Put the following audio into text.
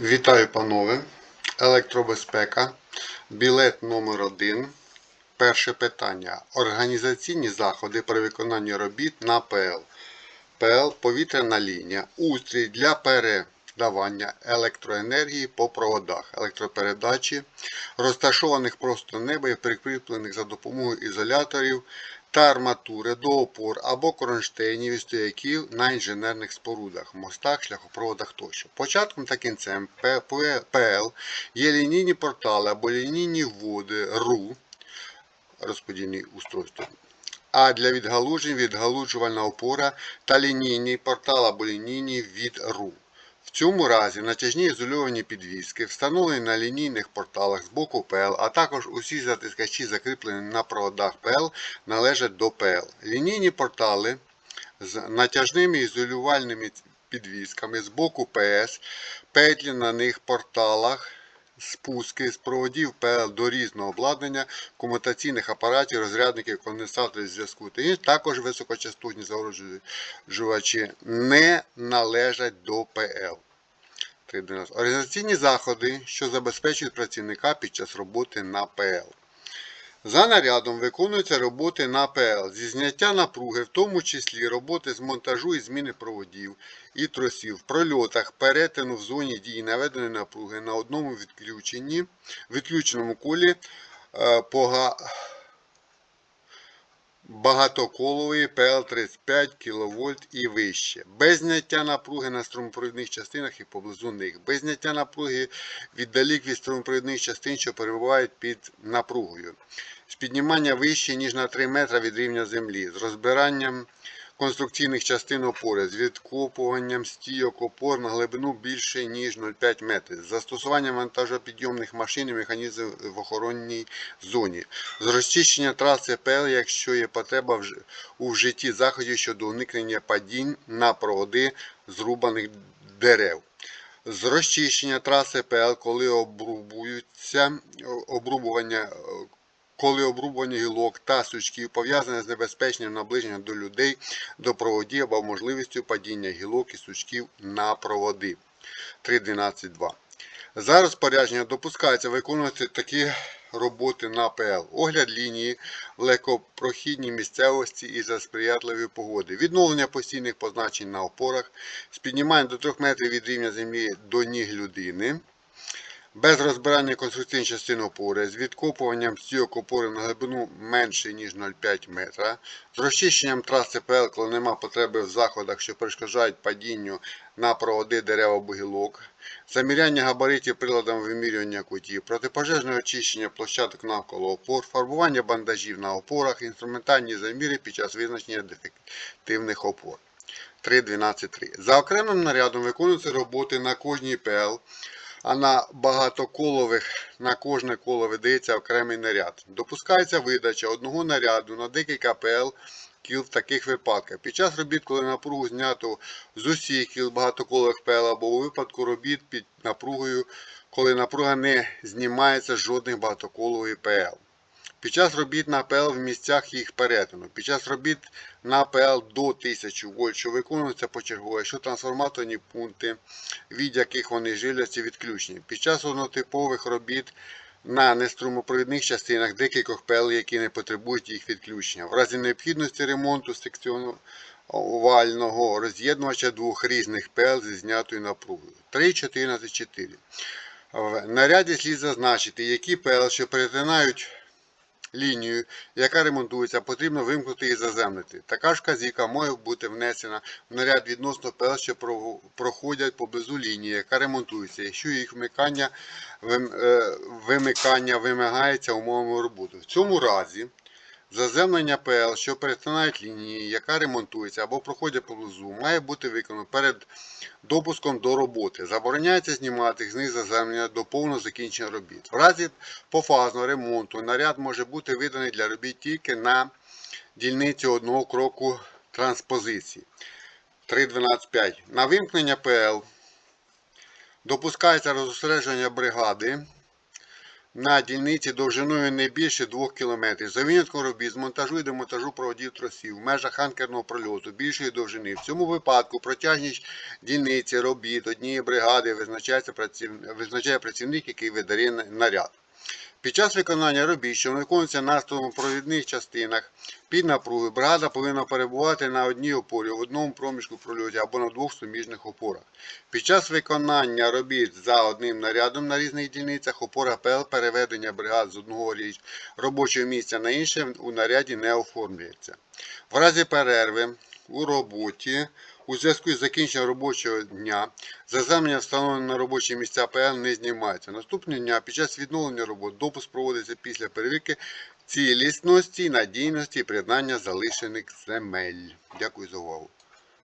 Вітаю, панове. Електробезпека. Білет номер 1 Перше питання. Організаційні заходи при виконанні робіт на ПЛ. ПЛ повітряна лінія. Устрій для передавання електроенергії по проводах електропередачі, розташованих просто неба і прикріплених за допомогою ізоляторів та арматури до опор або кронштейнів і стояків на інженерних спорудах, мостах, шляхопроводах тощо. Початком та кінцем ПЛ є лінійні портали або лінійні вводи РУ, розподільні устройства, а для відгалужень відгалужувальна опора та лінійний портал або лінійні від РУ. Цьому разі натяжні ізольовані підвіски, встановлені на лінійних порталах з боку ПЛ, а також усі затискачі, закріплені на проводах ПЛ, належать до ПЛ. Лінійні портали з натяжними ізолювальними підвісками з боку ПС, петлі на них порталах, спуски з проводів ПЛ до різного обладнання, комутаційних апаратів, розрядників, конденсаторів зв'язку та інші, також високочастотні загороджувачі не належать до ПЛ. 3.12. Організаційні заходи, що забезпечують працівника під час роботи на ПЛ. За нарядом виконуються роботи на ПЛ зі зняття напруги, в тому числі роботи з монтажу і зміни проводів і тросів, в прольотах, перетину в зоні дії наведеної напруги на одному відключенні, відключеному колі е, пога... багатоколової ПЛ-35 кВт і вище, без зняття напруги на струмопровідних частинах і поблизу них, без зняття напруги віддалік від струмопровідних частин, що перебувають під напругою, з піднімання вище, ніж на 3 метра від рівня землі, з розбиранням конструкційних частин опори, з відкопуванням стійок опор на глибину більше, ніж 0,5 метрів, з застосуванням вантажопідйомних машин і механізмів в охоронній зоні, з розчищення траси ПЛ, якщо є потреба у вжитті заходів щодо уникнення падінь на проводи зрубаних дерев. З розчищення траси ПЛ, коли обрубуються обрубування, коли обрубування гілок та сучків пов'язане з небезпечним наближенням до людей, до проводів або можливістю падіння гілок і сучків на проводи. 3.12.2. За розпорядження допускається виконувати такі роботи на ПЛ. Огляд лінії в легкопрохідній місцевості і за сприятливої погоди. Відновлення постійних позначень на опорах, з підніманням до 3 метрів від рівня землі до ніг людини. Без розбирання конструкційних частин опори, з відкопуванням стійок опори на глибину менше, ніж 0,5 метра, з розчищенням траси ПЛ, коли нема потреби в заходах, що перешкоджають падінню на проводи дерев або гілок, заміряння габаритів приладом вимірювання кутів, протипожежне очищення площадок навколо опор, фарбування бандажів на опорах, інструментальні заміри під час визначення дефективних опор. 3.12.3. За окремим нарядом виконуються роботи на кожній ПЛ, а на багатоколових на кожне коло видається окремий наряд. Допускається видача одного наряду на декілька ПЛ кіл в таких випадках. Під час робіт, коли напругу знято з усіх кіл багатоколових ПЛ або у випадку робіт під напругою, коли напруга не знімається з жодних багатоколових ПЛ. Під час робіт на ПЛ в місцях їх перетину. Під час робіт на ПЛ до 1000 вольт, що виконуються почергово, якщо трансформаторні пункти, від яких вони живляться, відключені. Під час однотипових робіт на неструмопровідних частинах декількох ПЛ, які не потребують їх відключення. В разі необхідності ремонту секціонувального роз'єднувача двох різних ПЛ зі знятою напругою. 3.14.4. В наряді слід зазначити, які ПЛ, що перетинають лінію, яка ремонтується, потрібно вимкнути і заземлити. Така ж казіка може бути внесена в наряд відносно ПЛ, що проходять поблизу лінії, яка ремонтується, якщо їх вмикання, е, вимикання вимагається умовами роботи. В цьому разі Заземлення ПЛ, що перетинають лінії, яка ремонтується або проходять поблизу, має бути виконано перед допуском до роботи. Забороняється знімати з них заземлення до повного закінчення робіт. В разі пофазного ремонту наряд може бути виданий для робіт тільки на дільниці одного кроку транспозиції. 3.12.5. На вимкнення ПЛ допускається розосередження бригади на дільниці довжиною не більше 2 км. За винятком робіт з монтажу і демонтажу проводів тросів в межах анкерного прольоту більшої довжини. В цьому випадку протяжність дільниці робіт однієї бригади визначається праців- визначає працівник, який видає наряд. Під час виконання робіт, що виконуються на провідних частинах під напругою, бригада повинна перебувати на одній опорі в одному проміжку прольоті або на двох суміжних опорах. Під час виконання робіт за одним нарядом на різних дільницях опора ПЛ переведення бригад з одного річ- робочого місця на інше у наряді не оформлюється. В разі перерви у роботі у зв'язку з закінченням робочого дня заземлення встановлені на робочі місця ПН не знімається. Наступного дня під час відновлення робот допуск проводиться після перевірки цілісності, надійності і приєднання залишених земель. Дякую за увагу.